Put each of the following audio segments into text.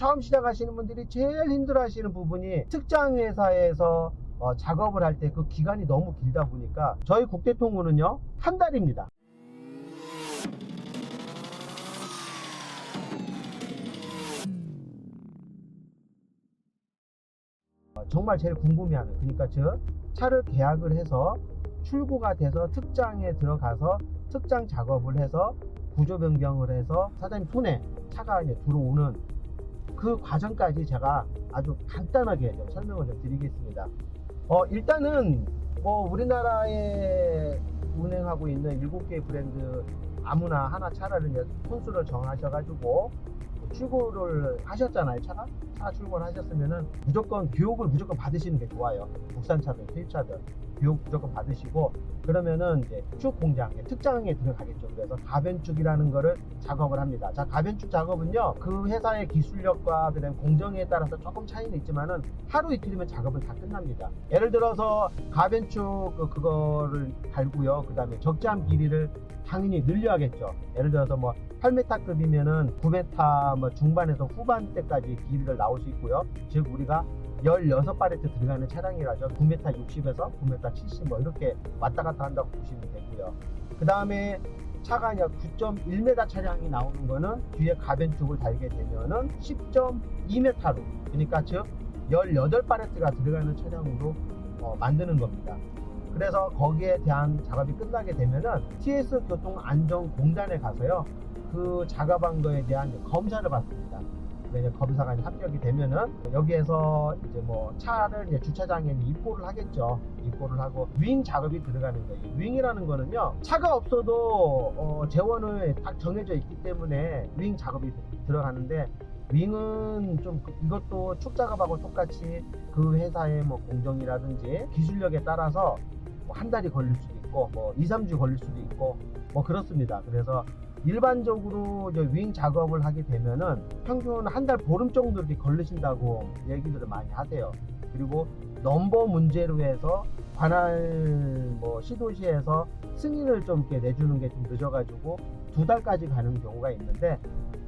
처음 시작하시는 분들이 제일 힘들어 하시는 부분이 특장 회사에서 어, 작업을 할 때 그 기간이 너무 길다 보니까 저희 국대통우는요 한 달입니다. 어, 정말 제일 궁금해하는 그러니까 즉 차를 계약을 해서 출고가 돼서 특장에 들어가서 특장 작업을 해서 구조 변경을 해서 사장님 손에 차가 이제 들어오는 그 과정까지 제가 아주 간단하게 좀 설명을 좀 드리겠습니다. 어, 일단은 뭐 우리나라에 운행하고 있는 7개 브랜드 아무나 하나 이제 톤수를 정하셔가지고 출고를 하셨잖아요. 차가 차 출고를 하셨으면은 무조건 교육을 무조건 받으시는 게 좋아요. 국산차든 수입차든 교육 무조건 받으시고 그러면은 이제 축 공장 특장에 들어가겠죠. 그래서 가변축이라는 거를 작업을 합니다. 자 가변축 작업은요 그 회사의 기술력과 그다음 공정에 따라서 조금 차이는 있지만은 하루 이틀이면 작업은 다 끝납니다. 예를 들어서 가변축 그- 그거를 달고요. 그다음에 적재함 길이를 당연히 늘려야겠죠. 예를 들어서 뭐 8m급이면은 9m 뭐 중반에서 후반대까지 길이를 나올 수 있고요. 즉 우리가 16바레트 들어가는 차량이라죠. 9m 60에서 9m 70 뭐 이렇게 왔다 갔다 한다고 보시면 되고요. 그 다음에 차가 이제 9.1m 차량이 나오는 거는 뒤에 가변축을 달게 되면은 10.2m로 그러니까 즉 18바레트가 들어가는 차량으로 어, 만드는 겁니다. 그래서 거기에 대한 작업이 끝나게 되면은 TS 교통안전공단에 가서요 그 작업한 거에 대한 검사를 받습니다. 검사가 이제 합격이 되면은 여기에서 이제 뭐 차를 이제 주차장에 입고를 하겠죠. 입고를 하고 윙 작업이 들어가는 거예요. 윙이라는 거는요 차가 없어도 어, 재원을 딱 정해져 있기 때문에 윙 작업이 들어가는데 윙은 좀 그- 이것도 축 작업하고 똑같이 그 회사의 뭐 공정이라든지 기술력에 따라서 뭐 한 달이 걸릴 수도 있고 뭐 2, 3주 걸릴 수도 있고 뭐 그렇습니다. 그래서 일반적으로 이제 윙 작업을 하게 되면은 평균 한 달 보름 정도 이렇게 걸리신다고 얘기들을 많이 하세요. 그리고 넘버 문제로 해서 관할 뭐 시도시에서 승인을 좀 이렇게 내주는 게 좀 늦어가지고 두 달까지 가는 경우가 있는데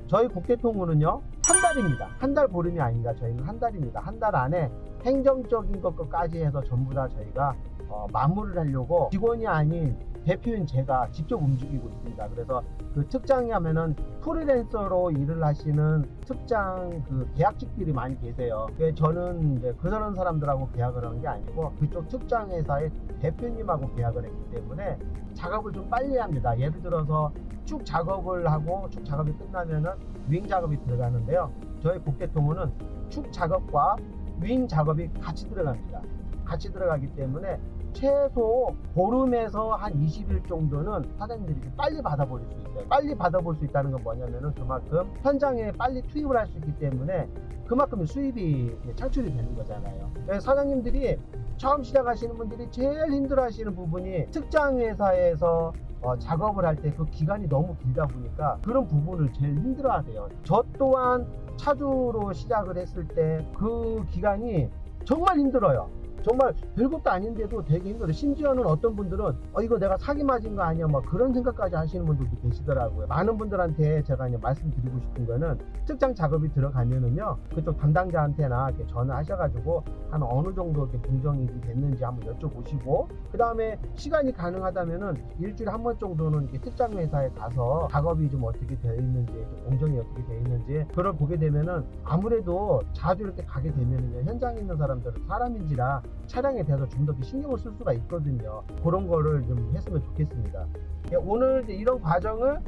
저희 국대통우는요 한 달입니다. 한 달 보름이 아닙니다. 저희는 한 달입니다. 한 달 안에 행정적인 것까지 해서 전부 다 저희가 어, 마무리를 하려고 직원이 아닌 대표인 제가 직접 움직이고 있습니다. 그래서 그 특장이 하면은 프리랜서로 일을 하시는 특장 그 계약직들이 많이 계세요. 그래서 저는 이제 그런 사람들하고 계약을 하는 게 아니고 그쪽 특장 회사의 대표님하고 계약을 했기 때문에 작업을 좀 빨리 합니다. 예를 들어서 쭉 작업을 하고 쭉 작업이 끝나면은 윙 작업이 들어가는데요. 저희 국대통우는 축 작업과 윙 작업이 같이 들어갑니다. 같이 들어가기 때문에 최소 보름에서 한 20일 정도는 사장님들이 좀 빨리 받아볼 수 있어요. 빨리 받아볼 수 있다는 건 뭐냐면은 그만큼 현장에 빨리 투입을 할 수 있기 때문에 그만큼 수입이 창출이 되는 거잖아요. 사장님들이 처음 시작하시는 분들이 제일 힘들어 하시는 부분이 특장 회사에서 어, 작업을 할 때 그 기간이 너무 길다 보니까 그런 부분을 제일 힘들어 하세요. 저 또한 차주로 시작을 했을 때 그 기간이 정말 힘들어요. 정말 별것도 아닌데도 되게 힘들어요. 심지어는 어떤 분들은 어 이거 내가 사기 맞은 거 아니야 막 그런 생각까지 하시는 분들도 계시더라고요. 많은 분들한테 제가 이제 말씀드리고 싶은 거는 특장 작업이 들어가면은요 그쪽 담당자한테나 이렇게 전화하셔가지고 한 어느 정도 이렇게 공정이 됐는지 한번 여쭤보시고 그 다음에 시간이 가능하다면은 일주일에 한 번 정도는 이렇게 특장 회사에 가서 작업이 좀 어떻게 되어 있는지 좀 공정이 어떻게 되어 있는지 그걸 보게 되면은 아무래도 자주 이렇게 가게 되면은요 현장에 있는 사람들은 사람인지라 차량에 대해서 좀 더 신경을 쓸 수가 있거든요. 그런 거를 좀 했으면 좋겠습니다. 예, 오늘 이런 과정을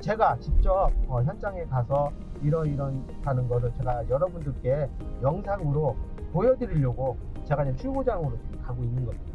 제가 직접 어, 현장에 가서 이러이런 하는 거를 제가 여러분들께 영상으로 보여드리려고 제가 지금 출고장으로 가고 있는 겁니다.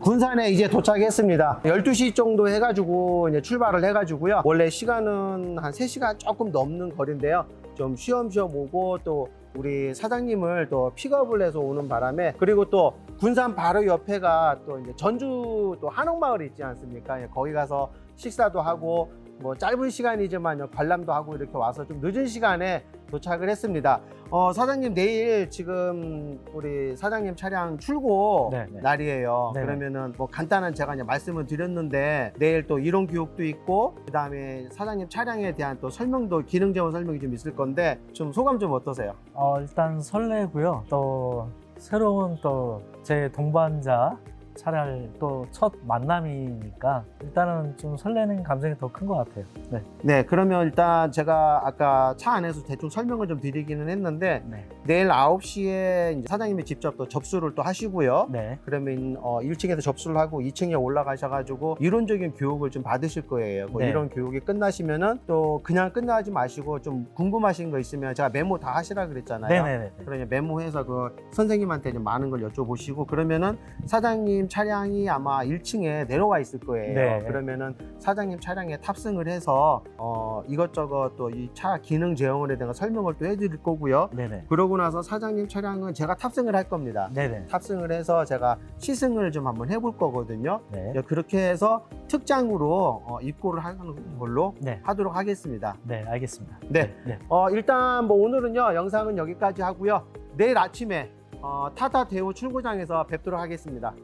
군산에 이제 도착했습니다. 12시 정도 해가지고 이제 출발을 해가지고요. 원래 시간은 한 3시간 조금 넘는 거리인데요. 좀 쉬엄쉬엄 오고 또 우리 사장님을 또 픽업을 해서 오는 바람에 그리고 또 군산 바로 옆에가 또 이제 전주 또 한옥마을 있지 않습니까? 예, 거기 가서 식사도 하고 뭐 짧은 시간이지만 관람도 하고 이렇게 와서 좀 늦은 시간에 도착을 했습니다. 어, 사장님 내일 지금 우리 사장님 차량 출고 네, 네. 날이에요. 네네. 그러면은 뭐 간단한 제가 이제 말씀을 드렸는데 내일 또 이론 교육도 있고 그다음에 사장님 차량에 대한 또 설명도 기능 제원 설명이 좀 있을 건데 좀 소감 좀 어떠세요? 어, 일단 설레고요. 또 새로운 또 제 동반자 차량 또첫 만남이니까 일단은 좀 설레는 감정이 더 큰 것 같아요. 네. 네, 그러면 일단 제가 아까 차 안에서 대충 설명을 좀 드리기는 했는데 네. 내일 9시에 이제 사장님이 직접 또 접수를 또 하시고요. 네. 그러면 어, 1층에서 접수를 하고 2층에 올라가셔가지고 이론적인 교육을 좀 받으실 거예요. 그 네. 이론 교육이 끝나시면은 또 그냥 끝나지 마시고 좀 궁금하신 거 있으면 제가 메모 다 하시라 그랬잖아요. 네네네. 그러니 메모해서 그 선생님한테 좀 많은 걸 여쭤보시고 그러면은 사장님 차량이 아마 1층에 내려와 있을 거예요. 네. 그러면은 사장님 차량에 탑승을 해서 어 이것저것 또 이 차 기능 제어에 대한 설명을 또 해드릴 거고요. 네네. 그러고 나서 사장님 차량은 제가 탑승을 할 겁니다. 네네. 탑승을 해서 제가 시승을 좀 한번 해볼 거거든요. 네. 예, 그렇게 해서 특장으로 어, 입고를 하는 걸로 네. 하도록 하겠습니다. 네, 알겠습니다. 네. 네. 어, 일단 뭐 오늘은요 영상은 여기까지 하고요. 내일 아침에 어, 타타 대우 출고장에서 뵙도록 하겠습니다.